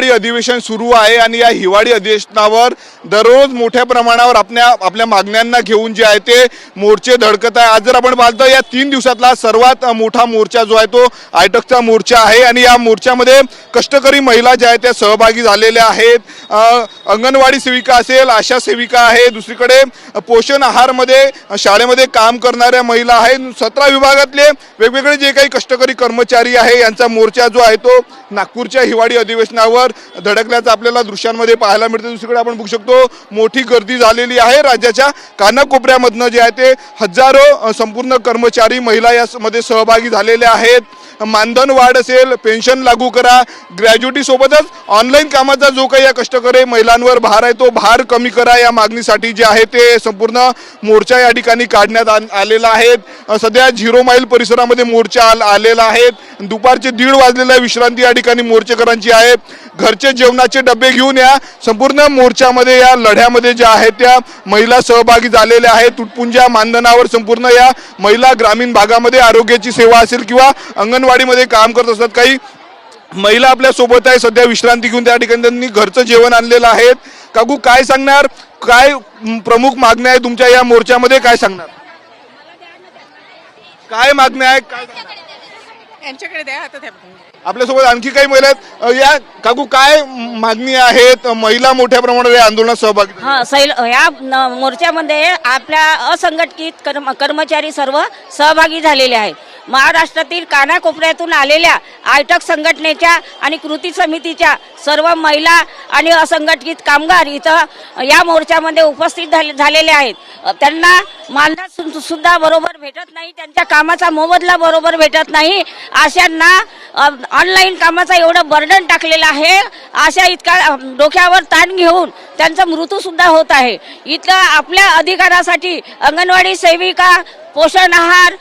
हिवाळी अधिवेशन सुरू आहे आणि या हिवाळी अधिवेशनावर दररोज मोठ्या प्रमाणावर आपल्या आपल्या मागण्यांना घेऊन जे आहे ते मोर्चे धडकत आहे. आज जर आपण पाहतो या तीन दिवसातला सर्वात मोठा मोर्चा जो आहे तो आयटकचा मोर्चा आहे आणि या मोर्चामध्ये कष्टकरी महिला ज्या आहेत त्या सहभागी झालेल्या आहेत. अंगणवाडी सेविका असेल आशा सेविका आहे दुसरीकडे पोषण आहारमध्ये शाळेमध्ये काम करणाऱ्या महिला आहेत. सतरा विभागातले वेगवेगळे जे काही कष्टकरी कर्मचारी आहे यांचा मोर्चा जो आहे तो नागपूरच्या हिवाळी अधिवेशनावर धडकल्याचं आपल्याला दृश्यांमध्ये पाहायला मिळतं. दुसरीकडे आपण बघू शकतो मोठी गर्दी झालेली आहे राज्याच्या कानाकोपऱ्यामधनं जे आहे ते हजारो संपूर्ण कर्मचारी महिला यामध्ये सहभागी झालेले आहेत. मानधन वाढ असेल पेन्शन लागू करा ग्रॅज्युटीसोबतच ऑनलाईन कामाचा जो काही या कष्टकरी महिलांवर भार आहे तो भार कमी करा. या मागणीसाठी जे आहे ते संपूर्ण मोर्चा या ठिकाणी काढण्यात आलेला आहे. सध्या झिरो माईल परिसरामध्ये मोर्चा आलेला आहे. दुपारचे दीड वाजलेला विश्रांती या ठिकाणी मोर्चेकरांची आहे. घरचे जेवणाचे डबे घेऊन या. संपूर्ण मोर्चामध्ये या लढ्यामध्ये ज्या आहेत त्या महिला सहभागी झालेल्या आहेत. तुटपुंज्या मानधनावर संपूर्ण या महिला ग्रामीण भागामध्ये आरोग्याची सेवा असेल किंवा अंगणवाडीमध्ये काम करत असतात काही महिला आपल्यासोबत आहे. सध्या विश्रांती घेऊन त्या ठिकाणी त्यांनी घरचं जेवण आणलेलं आहे काकू काय सांगणार? काय प्रमुख मागण्या आहे तुमच्या या मोर्चामध्ये? काय सांगणार? काय मागण्या आहे? काय यांच्याकडे द्या आता आपल्यासोबत आणखी काही महिला आहेत. या काकू काय मागणी आहेत? महिला मोठ्या प्रमाणात या आंदोलनात सहभागी हा सैल ह्या मोर्चामध्ये आपल्या असंघटित कर्म कर्मचारी सर्व सहभागी झालेले आहेत. महाराष्ट्रातील कानाकोपऱ्यातून आलेल्या आयटक संघटनेच्या आणि कृती समितीच्या सर्व महिला आणि असंघटित कामगार इथं या मोर्चामध्ये उपस्थित झाले- झालेले आहेत. त्यांना मानधन सु- सुद्धा बरोबर भेटत नाही त्यांच्या कामाचा मोबदला बरोबर भेटत नाही. अशांना ऑनलाईन कामाचा एवढं बर्डन टाकलेलं आहे. अशा इतका डोक्यावर ताण घेऊन त्यांचा मृत्यूसुद्धा होत आहे. इथं आपल्या अधिकारासाठी अंगणवाडी सेविका पोषण आहार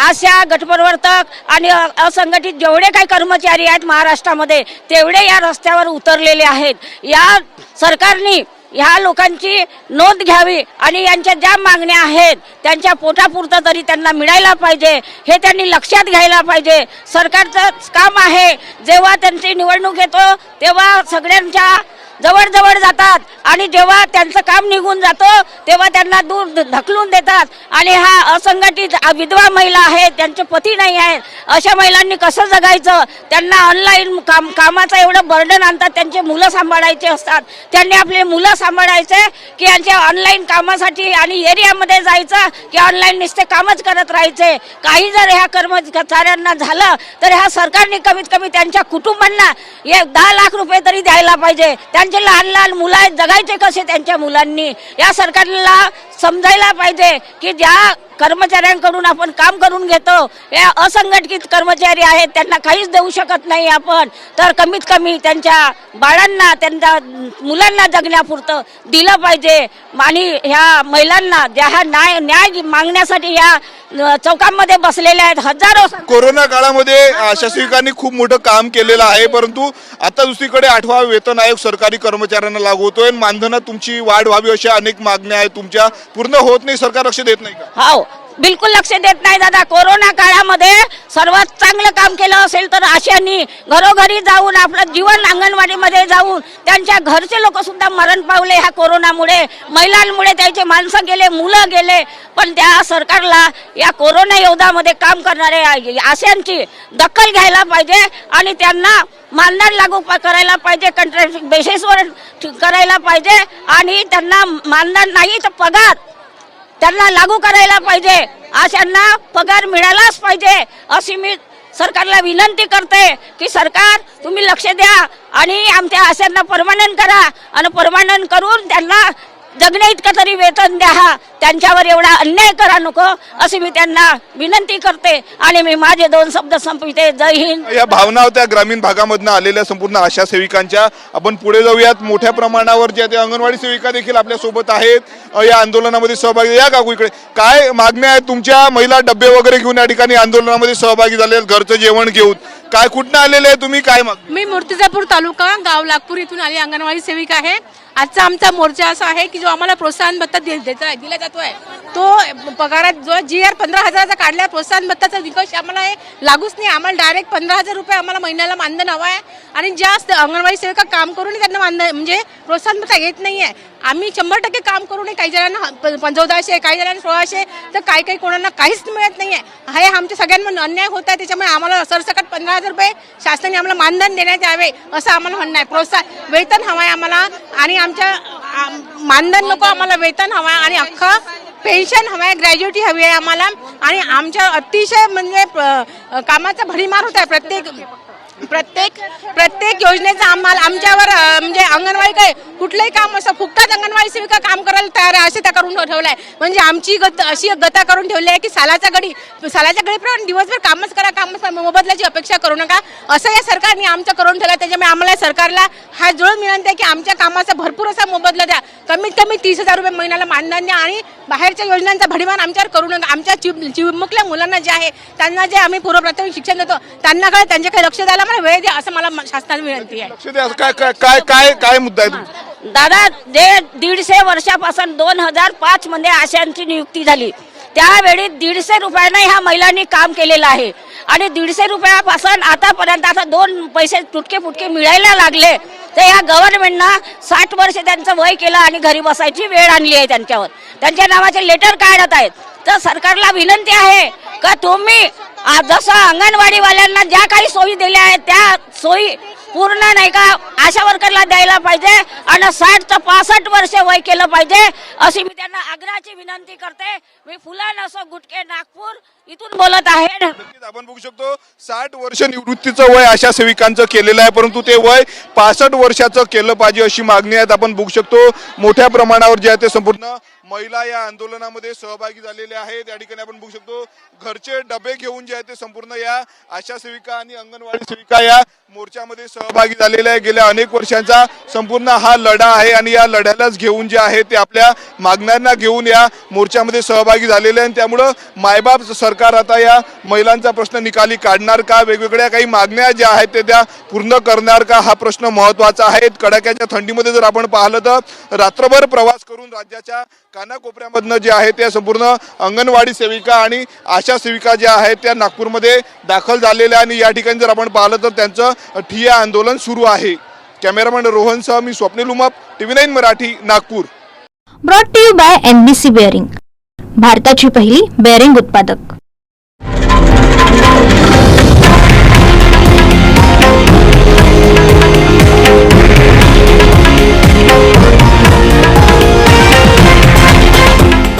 आशा गटप्रवर्तक आणि असंघटित जेवढे काही कर्मचारी आहेत महाराष्ट्रामध्ये तेवढे या रस्त्यावर उतरलेले आहेत. या सरकारने ह्या लोकांची नोंद घ्यावी आणि यांच्या ज्या मागण्या आहेत त्यांच्या पोटापुरतं तरी त्यांना मिळायला पाहिजे हे त्यांनी लक्षात घ्यायला पाहिजे. सरकारचंच काम आहे जेव्हा त्यांची निवडणूक येतो तेव्हा सगळ्यांच्या जवळ जवळ जातात. आणि जेव्हा त्यांचं काम निघून जातं तेव्हा त्यांना दूर ढकलून देतात. आणि हा असंघटित विधवा महिला आहेत त्यांचे पती नाही आहेत. अशा महिलांनी कसं जगायचं? त्यांना ऑनलाईन काम कामाचं एवढं बर्डन आणतात त्यांचे मुलं सांभाळायचे असतात. त्यांनी आपले मुलं सांभाळायचे की यांच्या ऑनलाईन कामासाठी आणि एरियामध्ये जायचं की ऑनलाईन नुसते कामच करत राहायचे. काही जर ह्या कर्मचाऱ्यांना झालं तर ह्या सरकारने कमीत कमी त्यांच्या कुटुंबांना एक दहा लाख रुपये तरी द्यायला पाहिजे. म्हणजे त्यांचे लहान लहान मुलं आहेत जगायचे कसे त्यांच्या मुलांनी? या सरकारला समजायला पाहिजे की ज्या कर्मचाऱ्यांकडून आपण काम करून घेतो हे असंघटित कर्मचारी आहेत त्यांना काहीच देऊ शकत नाही आपण. तर कमीत कमी त्यांच्या बाळांना त्यांच्या मुलांना जगण्यापुरतं दिलं पाहिजे. आणि ह्या महिलांना ज्या ह्या न्याय न्याय मागण्यासाठी ह्या चौकांमध्ये बसलेल्या आहेत हजारो कोरोना काळामध्ये आशा सेविकांनी खूप मोठं काम केलेलं आहे परंतु आता दुसरीकडे आठवा वेतन आयोग सरकारी कर्मचाऱ्यांना लागू होतोय. मानधनं मानधनात तुमची वाढ व्हावी अशा अनेक मागण्या आहेत तुमच्या. पूर्ण होत नाही सरकार लक्ष देत नाही का? हो बिलकुल लक्ष देत नाही दादा. कोरोना काळामध्ये सर्वात चांगलं काम केलं असेल तर आशांनी घरोघरी जाऊन आपलं जीवन अंगणवाडीमध्ये जाऊन त्यांच्या घरचे लोक सुद्धा मरण पावले ह्या कोरोनामुळे. महिलांमुळे त्यांचे माणसं गेले मुलं गेले पण त्या सरकारला या कोरोना योद्धामध्ये काम करणाऱ्या आशांची दखल घ्यायला पाहिजे आणि त्यांना मानधन लागू प- करायला पाहिजे कंट्रॅक्ट बेसिसवर करायला पाहिजे आणि त्यांना मानधन नाही तर पगार. त्यांना लागू करायला पाहिजे. अशांना पगार मिळालाच पाहिजे अशी मी सरकारला विनंती करते की सरकार तुम्ही लक्ष द्या आणि आमच्या आशांना परमानंट करा. आणि परमानंट करून त्यांना जगण्या इतकं तरी वेतन द्या. त्यांच्यावर एवढा अन्याय करा नको अशी मी त्यांना विनंती करते. आणि मी माझे दोन शब्द संपविते. जय हिंद. या भावना होत्या ग्रामीण भागामधनं आलेल्या संपूर्ण आशा सेविकांच्या. आपण पुढे जाऊयात. मोठ्या प्रमाणावर ज्या त्या अंगणवाडी सेविका देखील आपल्यासोबत आहेत या आंदोलनामध्ये सहभागी. या काकू इकडे. काय मागण्या आहेत तुमच्या? महिला डबे वगैरे घेऊन या ठिकाणी आंदोलनामध्ये सहभागी झाले घरचं जेवण घेऊन. काय कुठनं आलेले आहे तुम्ही? काय माग मी मूर्तिजापूर तालुका गाव नागपूर इथून आली अंगणवाडी सेविका आहे. आजचा आमचा मोर्चा असा आहे की जो आम्हाला प्रोत्साहन भत्ता दे- देता दिला जातोय. तो पगारात जो जी आर पंधरा हजाराचा काढला प्रोत्साहन भत्ताचा निकष आम्हाला हे लागूच नाही. आम्हाला डायरेक्ट पंधरा हजार रुपये आम्हाला महिन्याला मानधन हवं आहे. आणि ज्या अंगणवाडी सेविका काम करून त्यांना मानधन म्हणजे प्रोत्साहन भत्ता येत आहे आम्ही शंभर टक्के काम करून काही जणांना प- चौदाशे काही जणांना सोळाशे तर काही काही कोणाला काहीच मिळत नाही आहे हे आमच्या सगळ्यांवर अन्याय होत आहे. त्याच्यामुळे आम्हाला सरसकट पंधरा हजार रुपये शासनाने आम्हाला मानधन देण्यात यावे असं आम्हाला म्हणणं आहे. प्रोत्साहन वेतन हवं आहे आम्हाला. आणि आमच्या मानधन नको आम्हाला वेतन हवं आणि अख्खं पेन्शन हवं आहे ग्रॅज्युएटी हवी आहे आम्हाला. आणि आमच्या अतिशय म्हणजे प- कामाचा भडीमार होत आहे प्रत्येक प्रत्येक प्रत्येक योजनेचा आम्हाला आमच्यावर म्हणजे अंगणवाडी काय कुठलंही काम असं फुकटात अंगणवाडी सेविका काम करायला तयार आहे असे त्या करून ठेवलं आहे म्हणजे आमची गत अशी गता करून ठेवली आहे की सालाचा गडी सालाच्या गडीप्रमाणे दिवसभर कामच करा कामच मोबदल्याची अपेक्षा करू नका. असं या सरकारने आमचं करून ठेवलं आहे. त्याच्यामुळे आम्हाला सरकारला हा जुळून विनंती आहे की आमच्या कामाचा भरपूर असा मोबदला द्या. कमीत कमी तीस हजार रुपये महिन्याला मानधन द्या आणि बाहेरच्या योजनांचा भडीमान आमच्यावर करू नका. आमच्या चिब चिमुकल्या मुलांना जे आहे त्यांना जे आम्ही पूर्व प्राथमिक शिक्षण देतो त्यांना काय त्यांच्याकडे लक्ष द्यायला मला वेळ द्या असं मला शासनाला विनंती आहे. काय काय काय काय मुद्दा आहे दादा जे दीडशे वर्षापासून दोन हजार पाच मध्ये आशांची नियुक्ती झाली. त्यावेळी दीडशे रुपयाने ह्या महिलांनी काम केलेलं आहे. आणि दीडशे रुपयापासून आतापर्यंत आता दोन पैसे तुटके फुटके मिळायला लागले. तर या गव्हर्नमेंटनं साठ वर्ष त्यांचं वय केलं आणि घरी बसायची वेळ आणली आहे त्यांच्यावर. त्यांच्या नावाचे लेटर काढत आहेत. तर सरकारला विनंती आहे का तुम्ही आज जसं अंगणवाडीवाल्यांना ज्या काही सोयी दिल्या आहेत त्या सोयी पूर्ण नाही का आशा वर्करला द्यायला पाहिजे आणि साठ ते पासष्ट वर्ष वय केलं पाहिजे अशी मी त्यांना आग्रहाची विनंती करते. मी फुला नसो गुटके नागपूर इथून बोलत आहे. आपण बघू शकतो साठ वर्ष निवृत्तीचं वय अशा सेविकांचं केलेलं आहे परंतु ते वय पासष्ट वर्षाचं केलं पाहिजे अशी मागणी आहे. आपण बघू शकतो मोठ्या प्रमाणावर जे आहे ते संपूर्ण महिला या आंदोलनामध्ये सहभागी झालेल्या आहेत. या ठिकाणी आपण बघू शकतो घरचे डबे घेऊन जे आहे ते संपूर्ण या आशा सेविका आणि अंगणवाडी सेविका या मोर्चामध्ये सहभागी झालेल्या आहे गेल्या अनेक वर्षांचा संपूर्ण हा लढा आहे आणि या लढ्यालाच घेऊन जे आहे ते आपल्या मागण्यांना घेऊन या मोर्चामध्ये सहभागी झालेले आहे आणि त्यामुळं मायबाप सरकार आता या महिलांचा प्रश्न निकाली काढणार का? वेगवेगळ्या काही मागण्या ज्या आहेत ते त्या पूर्ण करणार का? हा प्रश्न महत्त्वाचा आहे. कडाक्याच्या थंडीमध्ये जर आपण पाहिलं तर रात्रभर प्रवास करून राज्याच्या कानाकोपऱ्यामधनं जे आहे त्या संपूर्ण अंगणवाडी सेविका आणि आशा सेविका ज्या आहेत त्या नागपूरमध्ये दाखल झालेल्या आणि या ठिकाणी जर आपण पाहिलं तर त्यांचं ठिया आंदोलन सुरू आहे. कॅमेरामॅन रोहनसह मी Swapnil Umap TV nine Marathi Nagpur. Brought to you by NBC B C bearing भारताची पहिली बेअरिंग उत्पादक.